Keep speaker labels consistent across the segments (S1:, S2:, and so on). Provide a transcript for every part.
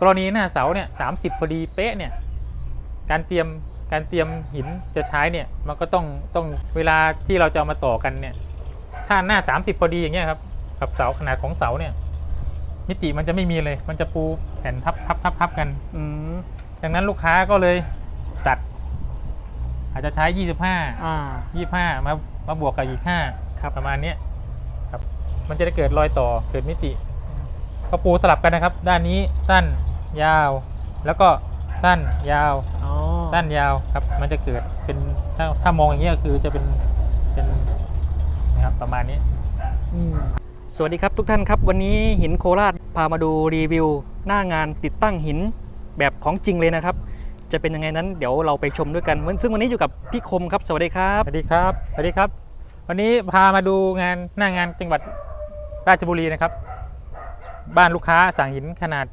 S1: กรณีหน้าเสาเนี่ยสาพอดีเป๊ะเนี่ยการเตรียมการเตรียมหินจะใช้เนี่ยมันก็ต้องต้องเวลาที่เราจะเอามาต่อกันเนี่ยถ้าหน้า 30 พอดีอย่างเงี้ยครับกับเสาขนาดของเสาเนี่ยมิติมันจะไม่มีเลย มันจะปูแผ่นทับทับทับทับกัน
S2: อืม
S1: ดังนั้นลูกค้าก็เลยตัด อาจจะใช้
S2: อ่า
S1: 25 25 มามาบวกกับอีก5
S2: ครับ
S1: ประมาณเนี้ยครับ มันจะได้เกิดรอยต่อเกิดมิติ ก็ปูสลับกันนะครับ ด้านนี้สั้น ยาว แล้วก็สั้นยาว
S2: อ๋อ
S1: สั้นยาวครับ มันจะเกิดเป็นถ้าถ้ามองอย่างเงี้ยคือจะเป็นเป็นนะครับประมาณนี้
S2: อืมสวัสดีครับทุกท่านครับวันนี้หินโคราชพามาดูรีวิว หน้างานติดตั้งหินแบบของจริงเลยนะครับ จะเป็นยังไงนั้นเดี๋ยวเราไปชมด้วยกันวันซึ่งวันนี้อยู่กับพี่คมครับ สวัสดีครับ
S1: สวัสดีครับ สวัสดีครับ วันนี้พามาดูงานหน้างานจังหวัดราชบุรีนะครับ บ้านลูกค้าสั่งหินขนาด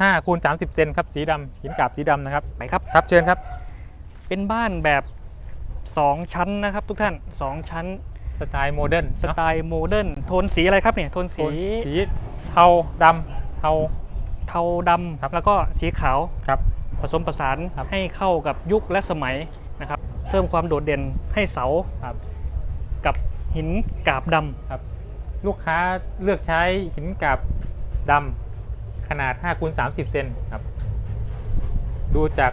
S1: 5คูณ30 เซนครับสีดำหินกาบสีดำนะครับ
S2: ไปครับ
S1: ครับเชิญครับ
S2: เป็นบ้านแบบ 2 ชั้นนะครับทุกท่าน 2 ชั้น
S1: สไตล์โมเดิร์น
S2: สไตล์โมเดิร์นโทนสีอะไรครับเนี่ยโทน
S1: สี
S2: สี
S1: สีเทาดำเทา
S2: เทาดำ
S1: ครับ
S2: แล้วก็สีขาว
S1: ครับ
S2: ผสมผสาน
S1: ครับ
S2: ให้เข้ากับยุคและสมัยนะครับ เพิ่มความโดดเด่นให้เสา
S1: ครับ
S2: กับหินกาบดำ
S1: ครับ ลูกค้าเลือกใช้หินกาบดำ ขนาด5คูณ30 เซนครับ ดูจาก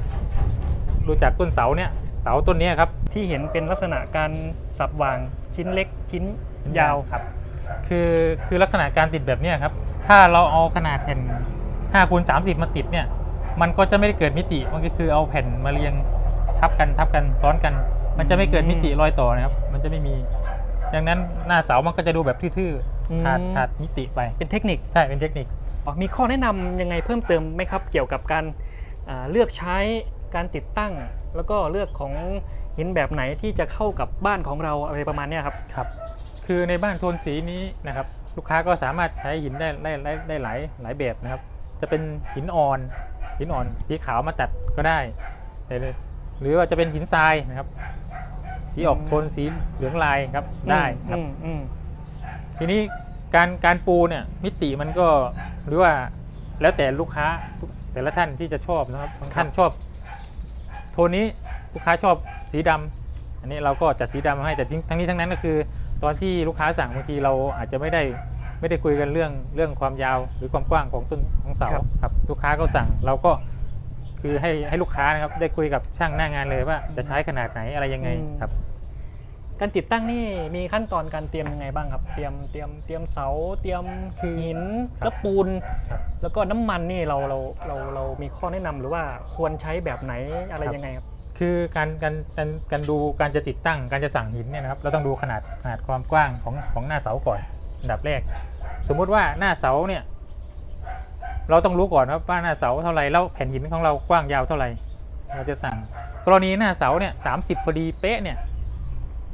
S1: ดูจากต้นเสาเนี่ยเสาต้นเนี้ยครับ
S2: ที่เห็นเป็นลักษณะการสับวางชิ้นเล็กชิ้นยาว
S1: ครับ คือคือลักษณะการติดแบบเนี้ยครับ ถ้าเราเอาขนาดแผ่น5คูณ30 มาติดเนี่ย มันก็จะไม่ได้เกิดมิติ มันก็คือเอาแผ่นมาเรียงทับกันทับกันซ้อนกัน มันจะไม่เกิดมิติรอยต่อนะครับ มันจะไม่มี ดังนั้นหน้าเสามันก็จะดูแบบทื่อ
S2: อืม
S1: ๆขาดขาดมิติไป
S2: เป็นเทคนิค
S1: ใช่ เป็นเทคนิค
S2: อ๋อ มีข้อแนะนำยังไงเพิ่มเติมไหมครับ เกี่ยวกับการอ่าเลือกใช้การติดตั้ง แล้วก็เลือกของหินแบบไหนที่จะเข้ากับบ้านของเราอะไรประมาณเนี้ยครับ
S1: ครับ คือในบ้านโทนสีนี้นะครับลูกค้าก็สามารถใช้หินได้ได้ได้ได้หลายหลายแบบนะครับ จะเป็นหินอ่อน หินอ่อนสีขาวมาตัดก็ได้ได้เลยหรือว่าจะเป็นหินทรายนะครับสีออก
S2: อืม
S1: โทนสีเหลืองลายครับได้ครับ
S2: อืมอืม
S1: ทีนี้การการปูเนี่ยมิติมันก็ หรือว่าแล้วแต่ลูกค้าทุกแต่ละท่านที่จะชอบนะครับบางท่านชอบ โทนนี้ลูกค้าชอบสีดำอันนี้เราก็จัดสีดำมาให้แต่ทั้งนี้ทั้งนั้นก็คือ ตอนที่ลูกค้าสั่งบางทีเราอาจจะไม่ได้ไม่ได้คุยกันเรื่องเรื่องความยาวหรือความกว้างของต้นของเสาครับลูกค้าก็สั่งเราก็คือให้ให้ลูกค้านะครับได้คุยกับช่างหน้างานเลยว่าจะใช้ขนาดไหนอะไรยังไงครับ
S2: การติดตั้งนี่มีขั้นตอนการเตรียมยังไงบ้างครับ เตรียมเตรียมเตรียมเสาเตรียม
S1: คือ
S2: หิน
S1: ครับ
S2: แล้วปูน
S1: ครับ
S2: แล้วก็น้ำมันนี่เราเราเราเรามีข้อแนะนำหรือว่าควรใช้แบบไหนอะไร
S1: ครับ
S2: ยังไงครับ
S1: คือการการการการดูการจะติดตั้งการจะสั่งหินเนี่ยนะครับเราต้องดูขนาดขนาดความกว้างของของหน้าเสาก่อนอันดับแรก สมมุติว่าหน้าเสาเนี่ยเราต้องรู้ก่อนว่าหน้าเสาเท่าไหร่แล้วแผ่นหินของเรากว้างยาวเท่าไหร่เราจะสั่ง กรณีหน้าเสาเนี่ยสาพอดีเป๊ะเนี่ย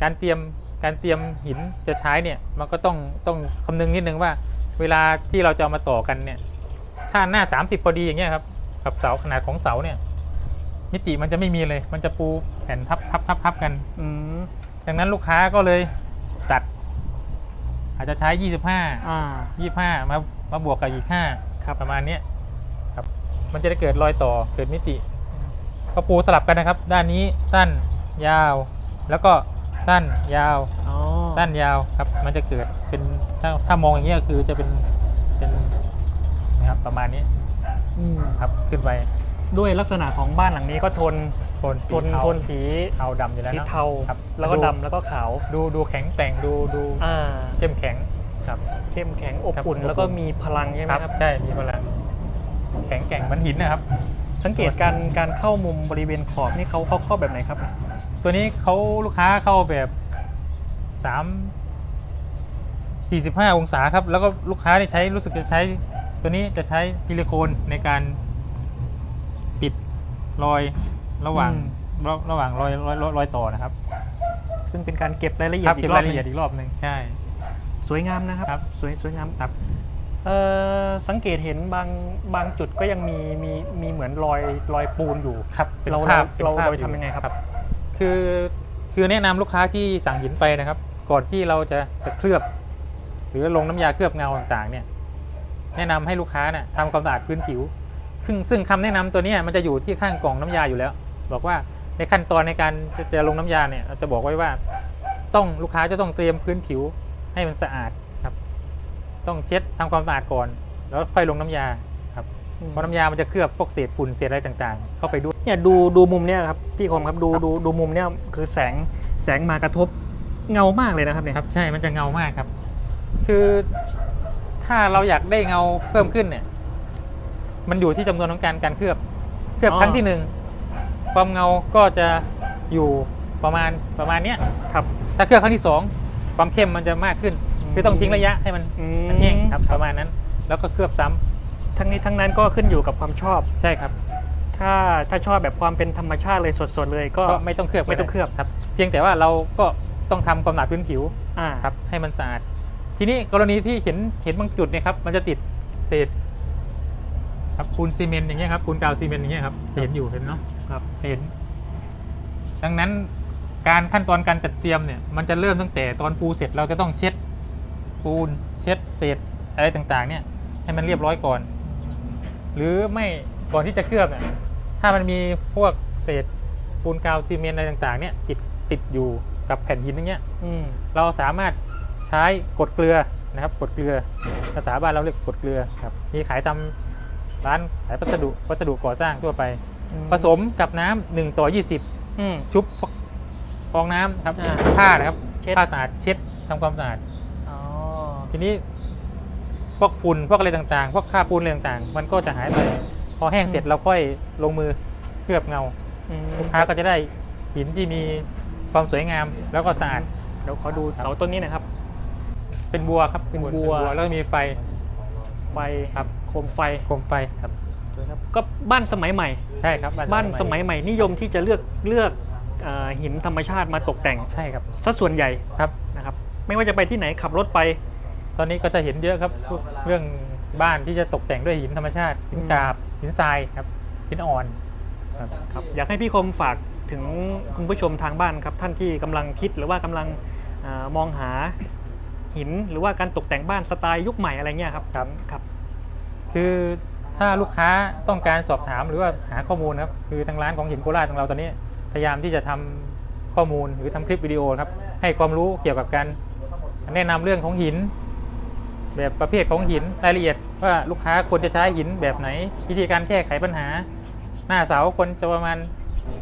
S1: การเตรียมการเตรียมหินจะใช้เนี่ยมันก็ต้องต้องคำนึงนิดนึงว่า เวลาที่เราจะเอามาต่อกันเนี่ยถ้าหน้า 30 พอดีอย่างเงี้ยครับกับเสาขนาดของเสาเนี่ยมิติมันจะไม่มีเลย มันจะปูแผ่นทับทับทับทับกัน
S2: อืม
S1: ดังนั้นลูกค้าก็เลยตัด อาจจะใช้
S2: อ่า
S1: 25 25 มามาบวกกับอีก5
S2: ครับ
S1: ประมาณเนี้ยครับมันจะได้เกิดรอยต่อเกิดมิติ ก็ปูสลับกันนะครับ ด้านนี้สั้นยาวแล้วก็ สั้นยาว
S2: อ๋อ
S1: สั้นยาวครับ มันจะเกิดเป็นถ้าถ้ามองอย่างเงี้ยคือจะเป็นเป็นนะครับประมาณนี้
S2: อืม
S1: ครับขึ้นไป
S2: ด้วยลักษณะของบ้านหลังนี้ก็ทน
S1: โทน
S2: ท
S1: สี
S2: น
S1: เทา
S2: ทนสี
S1: เทาดำอยู่แล้ว
S2: สี
S1: นะ
S2: เทา
S1: ครับ
S2: แล้วก็
S1: ดู
S2: ดำแล้วก็ขาว
S1: ดูดูแข็งแกร่งดูดู
S2: อ่า
S1: เข้มแข็งครับ
S2: เข้มแข็งอบ
S1: ครับ
S2: อุ่น
S1: อบอุ่น
S2: แล้วก็มีพลังใช่ไหมครับ
S1: ใช่มีพลังแข็งแกร่งเหมือนหินนะครับ
S2: สังเกตการการเข้ามุมบริเวณขอบนี่เขาเขาเข้าแบบไหนครับ
S1: ตัวนี้เขาลูกค้าเข้าแบบ3 45องศาครับ แล้วก็ลูกค้าได้ใช้รู้สึกจะใช้ ตัวนี้จะใช้ซิลิโคนในการปิดรอยระหว่าง
S2: อืม
S1: ระระหว่างรอยรอยรอยรอยต่อนะครับ
S2: ซึ่งเป็นการเก็บรายละเอีย
S1: ค
S2: ด
S1: รับ
S2: อี
S1: เก็บ
S2: กรอ
S1: รา
S2: บ
S1: ย
S2: ห
S1: ละ
S2: นึ่
S1: เอียด
S2: ง
S1: อีกรอบหนึ่งใช่
S2: สวยงามนะครับ
S1: ครับ
S2: สวยสวยงาม
S1: ครับ
S2: เอ่อสังเกตเห็นบางบางจุดก็ยังมีมีมีเหมือนรอยรอยปูนอยู่
S1: ครับเป็น
S2: เรา
S1: คราบ
S2: เรา
S1: ป็นคบ
S2: เรา
S1: อ
S2: ทำยังไงครับ
S1: คือคือแนะนำลูกค้าที่สั่งหินไปนะครับ ก่อนที่เราจะจะเคลือบ หรือลงน้ำยาเคลือบเงาต่างๆเนี่ยแนะนำให้ลูกค้าเนี่ยทำความสะอาดพื้นผิว ซึ่งซึ่งคำแนะนำตัวนี้มันจะอยู่ที่ข้างกล่องน้ำยาอยู่แล้ว บอกว่าในขั้นตอนในการจะจะลงน้ำยาเนี่ยจะบอกไว้ว่า ต้องลูกค้าจะต้องเตรียมพื้นผิวให้มันสะอาดครับ ต้องเช็ดทำความสะอาดก่อน แล้วค่อยลงน้ำยา เพราะน้ำยามันจะเคลือบพวกเศษฝุ่นเศษอะไรต่างๆ เข้าไปด้วย
S2: เนี่ยดูดูมุมเนี่ยครับพี่คมครับดูดูดูมุมเนี่ยคือแสงแสงมากระทบเงามากเลยนะครับเนี่ย
S1: ครับ ใช่มันจะเงามากครับ คือถ้าเราอยากได้เงาเพิ่มขึ้นเนี่ย มันอยู่ที่จำนวนของการการเคลือบ เคลือบครั้งที่หนึ่งความเงาก็จะอยู่ประมาณประมาณเนี้ย
S2: ครับ
S1: ถ้าเคลือบครั้งที่สองความเข้มมันจะมากขึ้น คือต้องทิ้งระยะให้มัน
S2: อื
S1: มันแห้งครับประมาณนั้น แล้วก็เคลือบซ้ำ
S2: ทั้งนี้ทั้งนั้นก็ขึ้นอยู่กับความชอบ
S1: ใช่ครับ
S2: ถ้าถ้าชอบแบบความเป็นธรรมชาติเลยสดๆเลยก็
S1: ก็ไม่ต้องเคลือบ
S2: ไม่ต้องเคลือบ
S1: ครับเพียงแต่ว่าเราก็ต้องทำความหนาพื้นผิว
S2: อ่า
S1: ครับให้มันสะอาดทีนี้กรณีที่เห็นเห็นบางจุดเนี่ยครับมันจะติดเศษครับปูนซีเมนต์อย่างเงี้ยครับปูนกาวซีเมนต์อย่างเงี้ยครับจะเห็นอยู่เห็นเนาะ
S2: ครับ
S1: เห็น ดังนั้นการขั้นตอนการจัดเตรียมเนี่ยมันจะเริ่มตั้งแต่ตอนปูเสร็จเราจะต้องเช็ดปูนเช็ดเศษอะไรต่างๆ เนี่ยให้มันเรียบร้อยก่อน หรือไม่ก่อนที่จะเคลือบเนี่ยถ้ามันมีพวกเศษปูนกาวซีเมนต์อะไรต่างๆเนี่ยติดติดอยู่กับแผ่นหินอย่างเงี้ย
S2: อืม
S1: เราสามารถใช้กดเกลือนะครับกดเกลือภาษาบ้านเราเรียกกดเกลือครับมีขายตามร้านขายวัสดุวัสดุก่อสร้างทั่วไป ผสมกับน้ำหนึ่งต่อ20
S2: อืม
S1: ชุบฟองน้ำครับ
S2: อ่า
S1: ผ้านะครับ
S2: เช็ด
S1: ผ้าสะอาดเช็ดทำความสะอาด
S2: อ๋อ
S1: ทีนี้ พวกฝุ่นพวกอะไรต่างๆ พวกค่าปูนอะไรต่างๆ มันก็จะหายไป พอแห้งเสร็จเราค่อยลงมือเคลือบเงา
S2: อืม
S1: ลูกค้าก็จะได้หินที่มีความสวยงามแล้วก็สะอาด
S2: เดี๋ยวขอดูเสาต้นนี้หนะครับ
S1: เป็นบัวครับ
S2: เป็นบัว
S1: แล้วก็มีไฟ
S2: ไฟ
S1: ครับ
S2: โคมไฟ
S1: โคมไฟครับ
S2: ครับก็บ้านสมัยใหม่
S1: ใช่ครับ
S2: บ้านสมัยใหม่นิยมที่จะเลือกเลือกเอ่อหินธรรมชาติมาตกแต่ง
S1: ใช่ครับ
S2: ซะส่วนใหญ่
S1: ครับ
S2: นะครับ ไม่ว่าจะไปที่ไหนขับรถไป
S1: ตอนนี้ก็จะเห็นเยอะครับพวกเรื่องบ้านที่จะตกแต่งด้วยหินธรรมชาติหินกราบหินทรายครับหินอ่อนครับ
S2: ครับอยากให้พี่คมฝากถึงคุณผู้ชมทางบ้านครับ ท่านที่กำลังคิดหรือว่ากำลังเออมองหาหินหรือว่าการตกแต่งบ้านสไตล์ยุคใหม่อะไรเงี้ยครับ
S1: ครับ
S2: ครับ
S1: คือถ้าลูกค้าต้องการสอบถามหรือว่าหาข้อมูลครับคือทางร้านของหินโคราชของเราตอนนี้พยายามที่จะทำข้อมูลหรือทำคลิปวิดีโอครับให้ความรู้เกี่ยวกับการแนะนำเรื่องของหิน แบบประเภทของหินรายละเอียด ว่าลูกค้าควรจะใช้หินแบบไหน วิธีการแก้ไขปัญหา หน้าเสาควรจะประมาณ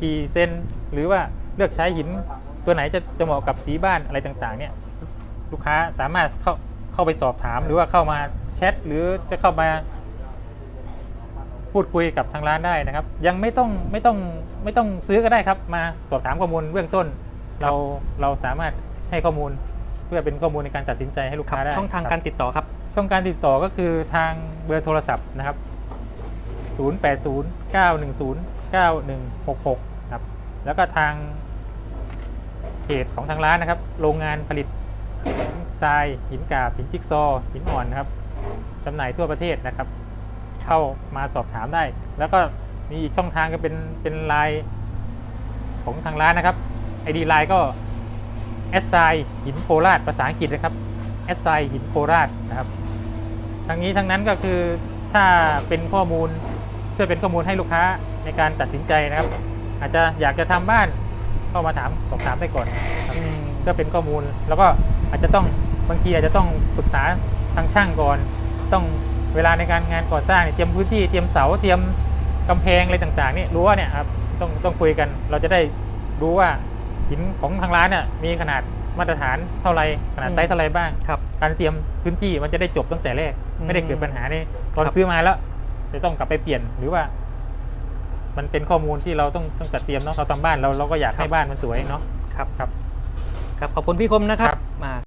S1: กี่เซนหรือว่าเลือกใช้หินตัวไหนจะจะเหมาะกับสีบ้านอะไรต่างๆเนี่ยลูกค้าสามารถเข้าเข้าไปสอบถาม หรือว่าเข้ามาแชทหรือจะเข้ามาพูดคุยกับทางร้านได้นะครับ ยังไม่ต้องไม่ต้องไม่ต้องซื้อก็ได้ครับ มาสอบถามข้อมูลเบื้องต้น เราเราสามารถให้ข้อมูล เพื่อเป็นข้อมูลในการตัดสินใจให้ลูก
S2: ครับ
S1: ค้าได้
S2: ช่องทาง
S1: คบ
S2: การติดต่อครับ
S1: ช่องการติดต่อก็คือทางเบอร์โทรศัพท์นะครับ 080 910 9166ครับแล้วก็ทางเพจของทางร้านนะครับ โรงงานผลิตทรายหินกาบหินจิ๊กซอว์หินอ่อนนะครับจำหน่ายทั่วประเทศนะครับ เข้ามาสอบถามได้ แล้วก็มีอีกช่องทางก็เป็นเป็นไลน์ของทางร้านนะครับ ID ไลน์ก็ แอดไซหินโคราชภาษาอังกฤษนะครับแอดไซหินโคราชนะครับ ทั้งนี้ทั้งนั้นก็คือถ้าเป็นข้อมูลช่วยเป็นข้อมูลให้ลูกค้าในการตัดสินใจนะครับ อาจจะอยากจะทำบ้านก็มาถามสอบถามได้ก่อนครับเพื่อเป็นข้อมูลแล้วก็อาจจะต้องบางทีอาจจะต้องปรึกษาทางช่างก่อน ต้องเวลาในการงานก่อสร้างเนี่ยเตรียมพื้นที่เตรียมเสาเตรียมกำแพงอะไรต่างๆเนี่ยรั้วเนี่ยครับต้องต้องคุยกันเราจะได้รู้ว่า หินของทางร้านเนี่ยมีขนาดมาตรฐานเท่าไรขนาดไซส์เท่าไรบ้าง
S2: ครับ
S1: การเตรียมพื้นที่มันจะได้จบตั้งแต่แรก
S2: อืม
S1: ไม่ได้เกิดปัญหาในตอน
S2: ครับ
S1: ซื้อมาแล้ว จะต้องกลับไปเปลี่ยนหรือว่า มันเป็นข้อมูลที่เราต้องต้องจัดเตรียมเนาะเราทำบ้านเราเราก็อยากให้บ้านมันสวยเนาะ
S2: ครับ
S1: ครับ
S2: ครับขอบคุณพี่คมนะครับ
S1: ครับ
S2: มา